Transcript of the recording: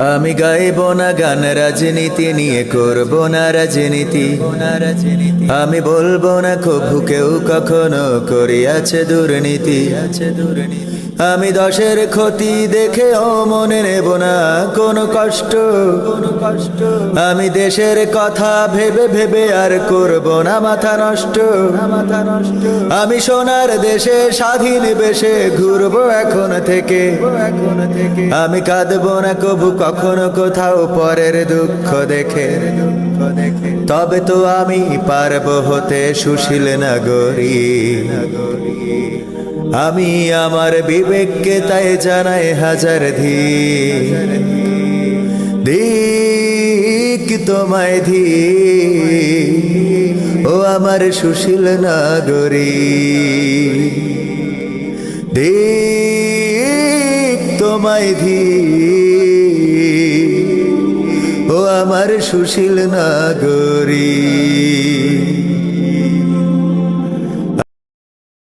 আমি গাইব না গান, রাজনীতি নিয়ে করব না রাজনীতি। আমি বলব না, কভু কেউ কখনো করিয়াছে দুর্নীতি। আছে দুর্নীতি আমি দশের ক্ষতি দেখে ও মনে নেব না, কোনো কষ্ট। কষ্ট আমি দেশের কথা ভেবে ভেবে আর করব না, মাথা নষ্ট। মাথা নষ্ট আমি সোনার দেশে স্বাধীন বেশে ঘুরবো এখন থেকে। এখন থেকে আমি কাঁদবো না, কবু কখনো কোথাও পরের দুঃখ দেখে। দুঃখ দেখে তবে তো আমি পারব হতে সুশীল নাগরী নাগরী। আমি আমার বিবেককে তাই জানাই হাজার ধি দিক তোমায় ধি ও আমার সুশীল নাগরী। দিক তোমায় ধি ও আমার সুশীল নাগরী।